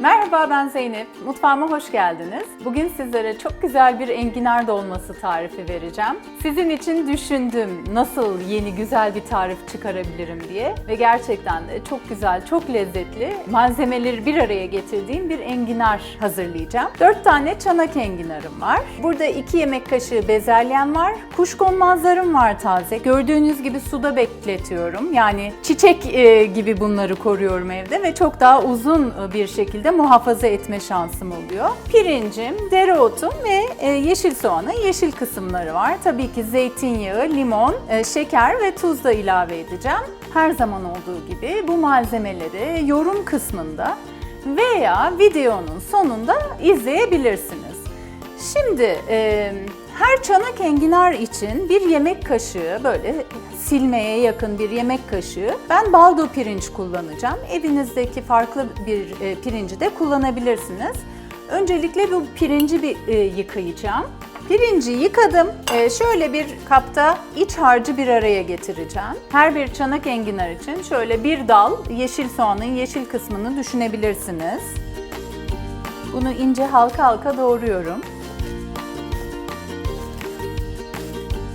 Merhaba ben Zeynep. Mutfağıma hoş geldiniz. Bugün sizlere çok güzel bir enginar dolması tarifi vereceğim. Sizin için düşündüm nasıl yeni güzel bir tarif çıkarabilirim diye ve gerçekten de çok güzel, çok lezzetli malzemeleri bir araya getirdiğim bir enginar hazırlayacağım. 4 tane çanak enginarım var. Burada 2 yemek kaşığı bezelyem var. Kuşkonmazlarım var taze. Gördüğünüz gibi suda bekletiyorum. Yani çiçek e, gibi bunları koruyorum evde ve çok daha uzun e, bir şekilde muhafaza etme şansım oluyor. Pirincim, dereotum ve e, yeşil soğanın yeşil kısımları var. Tabii ki zeytinyağı, limon, e, şeker ve tuz da ilave edeceğim. Her zaman olduğu gibi bu malzemeleri yorum kısmında veya videonun sonunda izleyebilirsiniz. Şimdi e, her çanak enginar için bir yemek kaşığı böyle silmeye yakın bir yemek kaşığı ben baldo pirinç kullanacağım. Evinizdeki farklı bir e, pirinci de kullanabilirsiniz. Öncelikle bu pirinci bir e, yıkayacağım. Pirinci yıkadım. E, şöyle bir kapta iç harcı bir araya getireceğim. Her bir çanak enginar için şöyle bir dal yeşil soğanın yeşil kısmını düşünebilirsiniz. Bunu ince halka halka doğruyorum.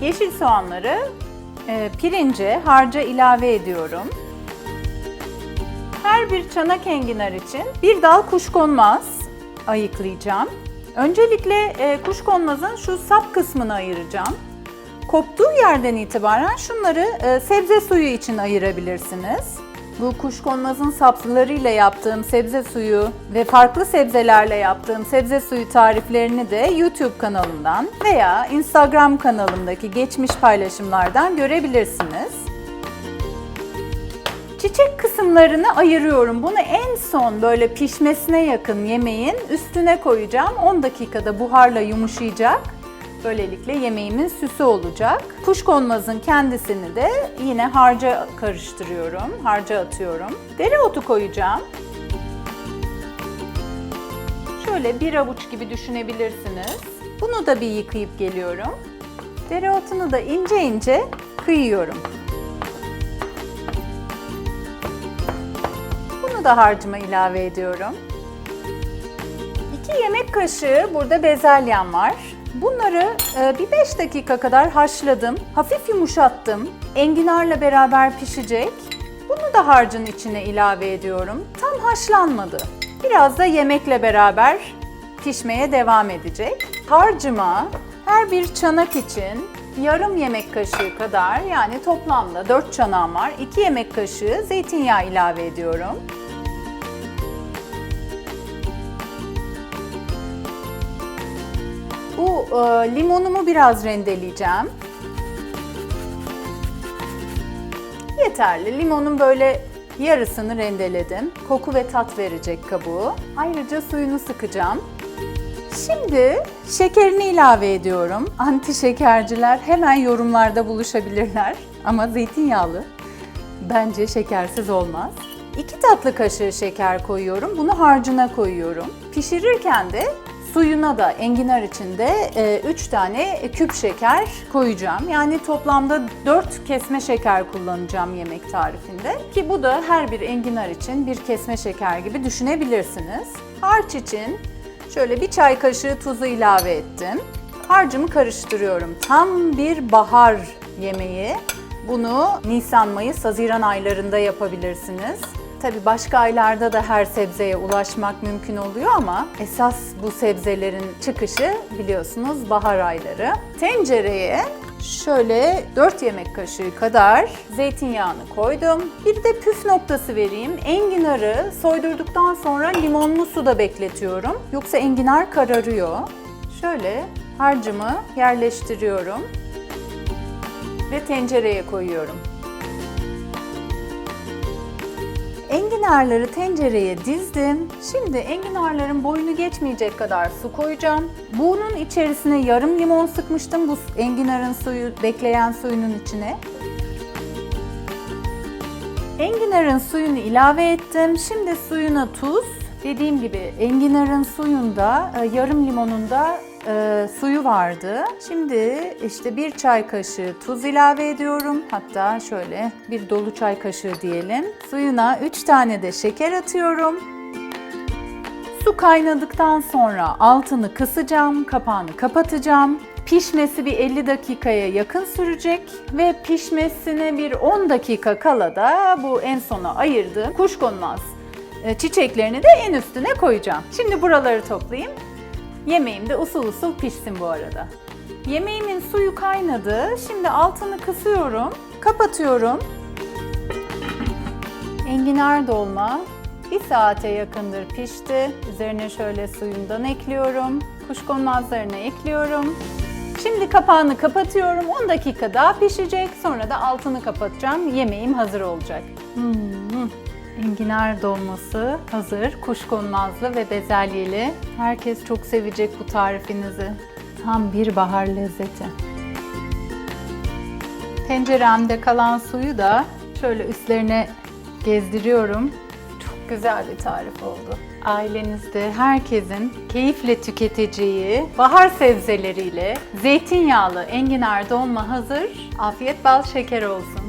Yeşil soğanları e, pirince, harca ilave ediyorum. Her bir çanak enginar için bir dal kuşkonmaz ayıklayacağım. Öncelikle e, kuşkonmazın şu sap kısmını ayıracağım. Koptuğu yerden itibaren şunları e, sebze suyu için ayırabilirsiniz. Bu kuşkonmazın saplarıyla yaptığım sebze suyu ve farklı sebzelerle yaptığım sebze suyu tariflerini de YouTube kanalımdan veya Instagram kanalımdaki geçmiş paylaşımlardan görebilirsiniz. Çiçek kısımlarını ayırıyorum. Bunu en son böyle pişmesine yakın yemeğin üstüne koyacağım. 10 dakikada buharla yumuşayacak. Böylelikle yemeğimin süsü olacak. Kuşkonmazın kendisini de yine harca karıştırıyorum, harca atıyorum. Dereotu koyacağım. Şöyle bir avuç gibi düşünebilirsiniz. Bunu da bir yıkayıp geliyorum. Dereotunu da ince ince kıyıyorum. Bunu da harcıma ilave ediyorum. 2 yemek kaşığı burada bezelyem var. Bunları e, bir 5 dakika kadar haşladım. Hafif yumuşattım. Enginarla beraber pişecek. Bunu da harcın içine ilave ediyorum. Tam haşlanmadı. Biraz da yemekle beraber pişmeye devam edecek. Harcıma her bir çanak için yarım yemek kaşığı kadar yani toplamda 4 çanağım var. 2 yemek kaşığı zeytinyağı ilave ediyorum. Bu e, limonumu biraz rendeleyeceğim. Yeterli. Limonun böyle yarısını rendeledim. Koku ve tat verecek kabuğu. Ayrıca suyunu sıkacağım. Şimdi şekerini ilave ediyorum. Anti şekerciler hemen yorumlarda buluşabilirler. Ama zeytinyağlı. Bence şekersiz olmaz. 2 tatlı kaşığı şeker koyuyorum. Bunu harcına koyuyorum. Pişirirken de Suyuna da enginar içinde 3 tane küp şeker koyacağım. Yani toplamda 4 kesme şeker kullanacağım yemek tarifinde. Ki bu da her bir enginar için bir kesme şeker gibi düşünebilirsiniz. Harç için şöyle bir çay kaşığı tuzu ilave ettim. Harcımı karıştırıyorum. Tam bir bahar yemeği. Bunu Nisan, Mayıs, Haziran aylarında yapabilirsiniz. Tabi başka aylarda da her sebzeye ulaşmak mümkün oluyor ama esas bu sebzelerin çıkışı biliyorsunuz bahar ayları. Tencereye şöyle 4 yemek kaşığı kadar zeytinyağını koydum. Bir de püf noktası vereyim. Enginarı soydurduktan sonra limonlu suda bekletiyorum. Yoksa enginar kararıyor. Şöyle harcımı yerleştiriyorum ve tencereye koyuyorum. Enginarları tencereye dizdim. Şimdi enginarların boyunu geçmeyecek kadar su koyacağım. Bunun içerisine yarım limon sıkmıştım. Bu enginarın suyu, bekleyen suyunun içine. Enginarın suyunu ilave ettim. Şimdi suyuna tuz. Dediğim gibi enginarın suyunda, e, yarım limonunda e, suyu vardı. Şimdi işte bir çay kaşığı tuz ilave ediyorum. Hatta şöyle bir dolu çay kaşığı diyelim. Suyuna 3 tane de şeker atıyorum. Su kaynadıktan sonra altını kısacağım, kapağını kapatacağım. Pişmesi bir 50 dakikaya yakın sürecek ve pişmesine bir 10 dakika kala da bu en sona ayırdığım kuşkonmaz e, çiçeklerini de en üstüne koyacağım. Şimdi buraları toplayayım. Yemeğim de usul usul pişsin bu arada. Yemeğimin suyu kaynadı. Şimdi altını kısıyorum, kapatıyorum. Enginar dolma bir saate yakındır pişti. Üzerine şöyle suyundan ekliyorum. Kuşkonmazlarını ekliyorum. Şimdi kapağını kapatıyorum. 10 dakika daha pişecek. Sonra da altını kapatacağım. Yemeğim hazır olacak. Hmm. Enginar dolması hazır. Kuşkonmazlı ve bezelyeli. Herkes çok sevecek bu tarifinizi. Tam bir bahar lezzeti. Tenceremde kalan suyu da şöyle üstlerine gezdiriyorum. Çok güzel bir tarif oldu. Ailenizde herkesin keyifle tüketeceği bahar sebzeleriyle zeytinyağlı enginar dolma hazır. Afiyet bal şeker olsun.